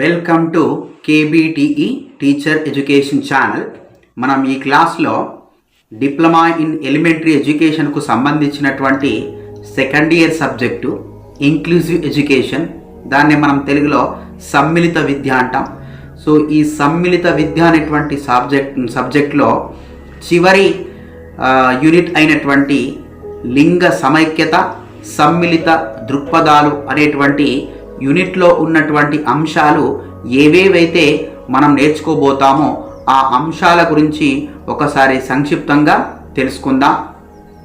Welcome to KBTE teacher education channel మనం ఈ క్లాస్లో డిప్లొమా ఇన్ ఎలిమెంటరీ ఎడ్యుకేషన్కు సంబంధించినటువంటి second year subject inclusive education దాన్ని మనం తెలుగులో సమ్మిళిత విద్య అంటాం. సో ఈ సమ్మిళిత విద్య అనేటువంటి సబ్జెక్ట్ సబ్జెక్ట్లో చివరి యూనిట్ అయినటువంటి లింగ సమైక్యత సమ్మిళిత దృక్పథాలు అనేటువంటి యూనిట్లో ఉన్నటువంటి అంశాలు ఏవేవైతే మనం నేర్చుకోబోతామో ఆ అంశాల గురించి ఒకసారి సంక్షిప్తంగా తెలుసుకుందాం.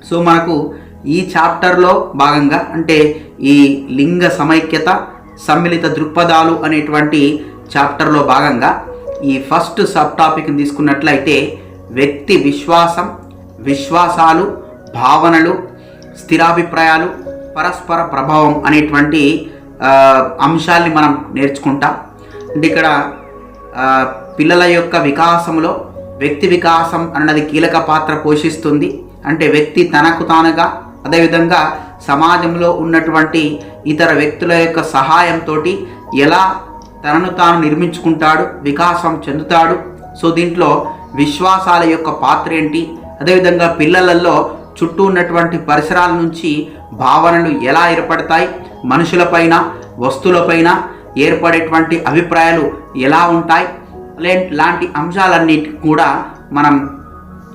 సో మనకు ఈ చాప్టర్లో భాగంగా అంటే ఈ లింగ సమైక్యత సమ్మిళిత దృక్పథాలు అనేటువంటి చాప్టర్లో భాగంగా ఈ ఫస్ట్ సబ్ టాపిక్ని తీసుకున్నట్లయితే వ్యక్తి విశ్వాసం విశ్వాసాలు భావనలు స్థిరాభిప్రాయాలు పరస్పర ప్రభావం అనేటువంటి అంశాల్ని మనం నేర్చుకుంటాం. అంటే ఇక్కడ పిల్లల యొక్క వికాసంలో వ్యక్తి వికాసం అన్నది కీలక పాత్ర పోషిస్తుంది. అంటే వ్యక్తి తనకు తానుగా అదేవిధంగా సమాజంలో ఉన్నటువంటి ఇతర వ్యక్తుల యొక్క సహాయంతో ఎలా తనను తాను నిర్మించుకుంటాడు వికాసం చెందుతాడు. సో దీంట్లో విశ్వాసాల యొక్క పాత్ర ఏంటి? అదేవిధంగా పిల్లలలో చుట్టూ ఉన్నటువంటి పరిసరాల నుంచి భావనలు ఎలా ఏర్పడతాయి? మనుషులపైన వస్తువులపైన ఏర్పడేటువంటి అభిప్రాయాలు ఎలా ఉంటాయి? లే- లాంటి అంశాలన్నిటి కూడా మనం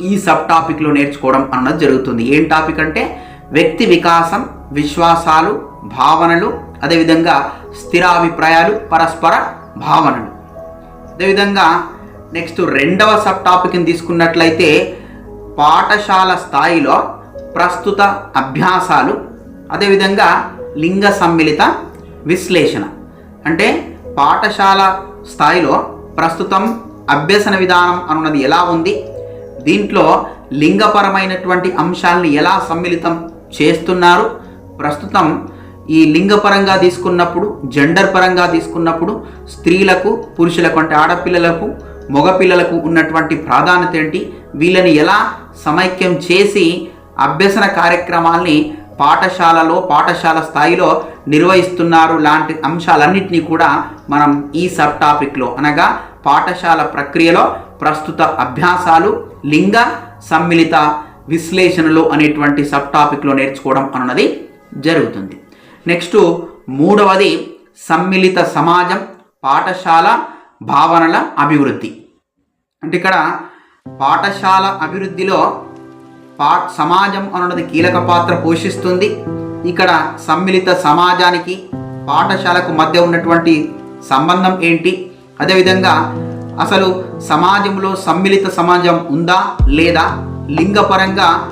ఈ సబ్ టాపిక్లో నేర్చుకోవడం అన్నది జరుగుతుంది. ఏం టాపిక్ అంటే వ్యక్తి వికాసం విశ్వాసాలు భావనలు అదేవిధంగా స్థిరాభిప్రాయాలు పరస్పర భావనలు. అదేవిధంగా నెక్స్ట్ రెండవ సబ్ టాపిక్ని తీసుకున్నట్లయితే పాఠశాల స్థాయిలో ప్రస్తుత అభ్యాసాలు అదేవిధంగా లింగ సమ్మిళిత విశ్లేషణ. అంటే పాఠశాల స్థాయిలో ప్రస్తుతం అభ్యసన విధానం అన్నది ఎలా ఉంది? దీంట్లో లింగపరమైనటువంటి అంశాలని ఎలా సమ్మిళితం చేస్తున్నారు? ప్రస్తుతం ఈ లింగపరంగా తీసుకున్నప్పుడు జెండర్ పరంగా తీసుకున్నప్పుడు స్త్రీలకు పురుషులకు అంటే ఆడపిల్లలకు మగపిల్లలకు ఉన్నటువంటి ప్రాధాన్యత ఏంటి? వీళ్ళని ఎలా సమైక్యం చేసి అభ్యసన కార్యక్రమాల్ని పాఠశాలలో పాఠశాల స్థాయిలో నిర్వహిస్తున్నారు లాంటి అంశాలన్నింటినీ కూడా మనం ఈ సబ్ టాపిక్లో అనగా పాఠశాల ప్రక్రియలో ప్రస్తుత అభ్యాసాలు లింగ సమ్మిళిత విశ్లేషణలు అనేటువంటి సబ్ టాపిక్లో నేర్చుకోవడం అన్నది జరుగుతుంది. నెక్స్ట్ మూడవది సమ్మిళిత సమాజం పాఠశాల భావనల అభివృద్ధి. అంటే ఇక్కడ పాఠశాల అభివృద్ధిలో పా సమాజం అన్నది కీలక పాత్ర పోషిస్తుంది. ఇక్కడ సమ్మిళిత సమాజానికి పాఠశాలకు మధ్య ఉన్నటువంటి సంబంధం ఏంటి? అదేవిధంగా అసలు సమాజంలో సమ్మిళిత సమాజం ఉందా లేదా? లింగపరంగా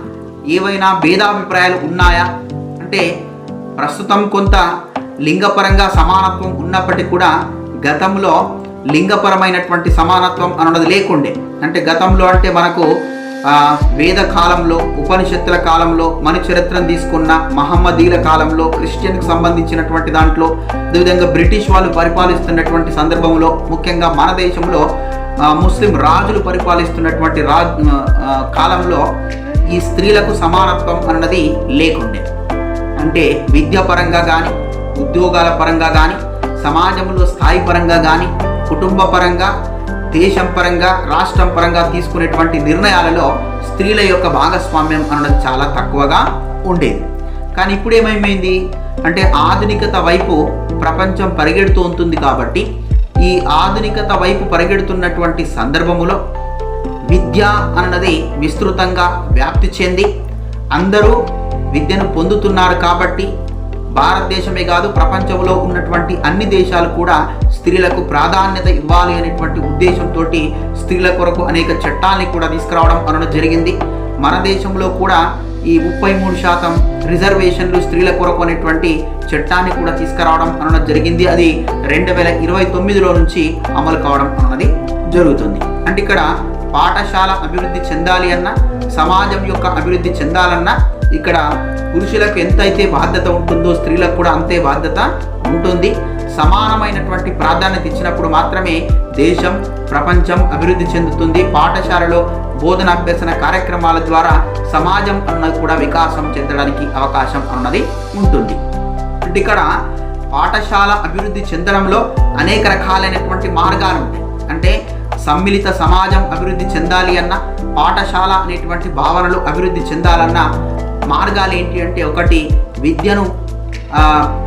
ఏవైనా భేదాభిప్రాయాలు ఉన్నాయా? అంటే ప్రస్తుతం కొంత లింగపరంగా సమానత్వం ఉన్నప్పటికీ కూడా గతంలో లింగపరమైనటువంటి సమానత్వం అన్నది లేకుండే. అంటే గతంలో అంటే మనకు వేద కాలంలో ఉపనిషత్తుల కాలంలో మన చరిత్రను తీసుకున్న మహమ్మదీల కాలంలో క్రిస్టియన్కి సంబంధించినటువంటి దాంట్లో అదేవిధంగా బ్రిటిష్ వాళ్ళు పరిపాలిస్తున్నటువంటి సందర్భంలో ముఖ్యంగా మన దేశంలో ముస్లిం రాజులు పరిపాలిస్తున్నటువంటి రా కాలంలో ఈ స్త్రీలకు సమానత్వం అన్నది లేకుండే. అంటే విద్యాపరంగా కానీ ఉద్యోగాల పరంగా కానీ సమాజంలో స్థాయి పరంగా కానీ కుటుంబ పరంగా దేశం పరంగా రాష్ట్రం పరంగా తీసుకునేటువంటి నిర్ణయాలలో స్త్రీల యొక్క భాగస్వామ్యం అనడం చాలా తక్కువగా ఉండేది. కానీ ఇప్పుడు ఏమైపోయింది అంటే ఆధునికత వైపు ప్రపంచం పరిగెడుతూ ఉంటుంది కాబట్టి ఈ ఆధునికత వైపు పరిగెడుతున్నటువంటి సందర్భములో విద్య అన్నది విస్తృతంగా వ్యాప్తి చెంది అందరూ విద్యను పొందుతున్నారు కాబట్టి భారతదేశమే కాదు ప్రపంచంలో ఉన్నటువంటి అన్ని దేశాలు కూడా స్త్రీలకు ప్రాధాన్యత ఇవ్వాలి అనేటువంటి ఉద్దేశంతో స్త్రీల కొరకు అనేక చట్టాలని కూడా తీసుకురావడం అనడం జరిగింది. మన దేశంలో కూడా ఈ ముప్పై మూడు శాతం రిజర్వేషన్లు స్త్రీల కొరకు అనేటువంటి చట్టాన్ని కూడా తీసుకురావడం అనడం జరిగింది. అది రెండు వేల ఇరవై తొమ్మిదిలో నుంచి అమలు కావడం అన్నది జరుగుతుంది. అంటే ఇక్కడ పాఠశాల అభివృద్ధి చెందాలి అన్న సమాజం యొక్క అభివృద్ధి చెందాలన్నా ఇక్కడ పురుషులకు ఎంతైతే బాధ్యత ఉంటుందో స్త్రీలకు కూడా అంతే బాధ్యత ఉంటుంది. సమానమైనటువంటి ప్రాధాన్యత ఇచ్చినప్పుడు మాత్రమే దేశం ప్రపంచం అభివృద్ధి చెందుతుంది. పాఠశాలలో బోధన అభ్యసన కార్యక్రమాల ద్వారా సమాజం అన్నది కూడా వికాసం చెందడానికి అవకాశం అన్నది ఉంటుంది. అంటే ఇక్కడ పాఠశాల అభివృద్ధి చెందడంలో అనేక రకాలైనటువంటి మార్గాలు ఉంటాయి. అంటే సమ్మిళిత సమాజం అభివృద్ధి చెందాలి అన్న పాఠశాల అనేటువంటి భావనలు అభివృద్ధి చెందాలన్న మార్గాలు ఏంటి అంటే ఒకటి విద్యను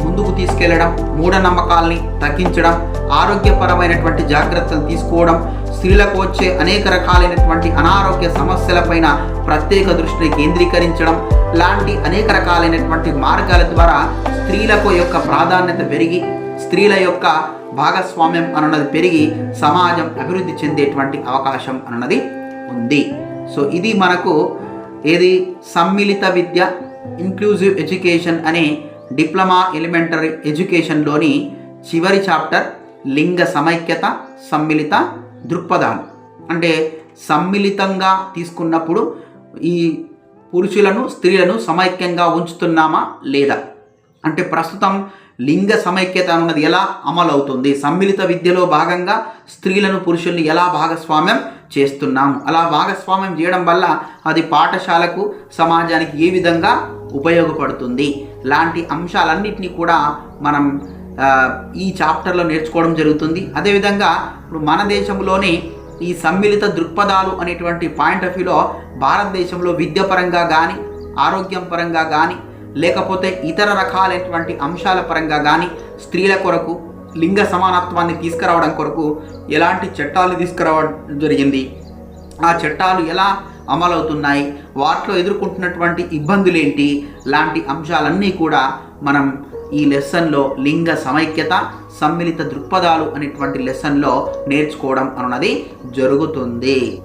ముందుకు తీసుకెళ్ళడం మూఢనమ్మకాల్ని తగ్గించడం ఆరోగ్యపరమైనటువంటి జాగ్రత్తలు తీసుకోవడం స్త్రీలకు వచ్చే అనేక రకాలైనటువంటి అనారోగ్య సమస్యలపైన ప్రత్యేక దృష్టిని కేంద్రీకరించడం లాంటి అనేక రకాలైనటువంటి మార్గాల ద్వారా స్త్రీలకు యొక్క ప్రాధాన్యత పెరిగి స్త్రీల యొక్క భాగస్వామ్యం అనున్నది పెరిగి సమాజం అభివృద్ధి చెందేటువంటి అవకాశం అన్నది ఉంది. సో ఇది మనకు ఏది? సమ్మిళిత విద్య ఇంక్లూజివ్ ఎడ్యుకేషన్ అనే డిప్లొమా ఎలిమెంటరీ ఎడ్యుకేషన్లోని చివరి చాప్టర్ లింగ సమైక్యత సమ్మిళిత దృక్పథాలు. అంటే సమ్మిళితంగా తీసుకున్నప్పుడు ఈ పురుషులను స్త్రీలను సమైక్యంగా ఉంచుతున్నామా లేదా? అంటే ప్రస్తుతం లింగ సమైక్యత అన్నది ఎలా అమలవుతుంది? సమ్మిళిత విద్యలో భాగంగా స్త్రీలను పురుషుల్ని ఎలా భాగస్వామ్యం చేస్తున్నాము. అలా భాగస్వామ్యం చేయడం వల్ల అది పాఠశాలకు సమాజానికి ఏ విధంగా ఉపయోగపడుతుంది? లాంటి అంశాలన్నింటినీ కూడా మనం ఈ చాప్టర్లో నేర్చుకోవడం జరుగుతుంది. అదేవిధంగా ఇప్పుడు మన దేశంలోనే ఈ సమ్మిళిత దృక్పథాలు అనేటువంటి పాయింట్ ఆఫ్ వ్యూలో భారతదేశంలో విద్య పరంగా కానీ ఆరోగ్యం పరంగా కానీ లేకపోతే ఇతర రకాలైనటువంటి అంశాల పరంగా కానీ స్త్రీల కొరకు లింగ సమానత్వాన్ని తీసుకురావడం కొరకు ఎలాంటి చట్టాలు తీసుకురావడం జరిగింది? ఆ చట్టాలు ఎలా అమలవుతున్నాయి? వాటిలో ఎదుర్కొంటున్నటువంటి ఇబ్బందులు ఏంటి లాంటి అంశాలన్నీ కూడా మనం ఈ లెసన్లో లింగ సమైక్యత సమ్మిళిత దృక్పథాలు అనేటువంటి లెసన్లో నేర్చుకోవడం అన్నది జరుగుతుంది.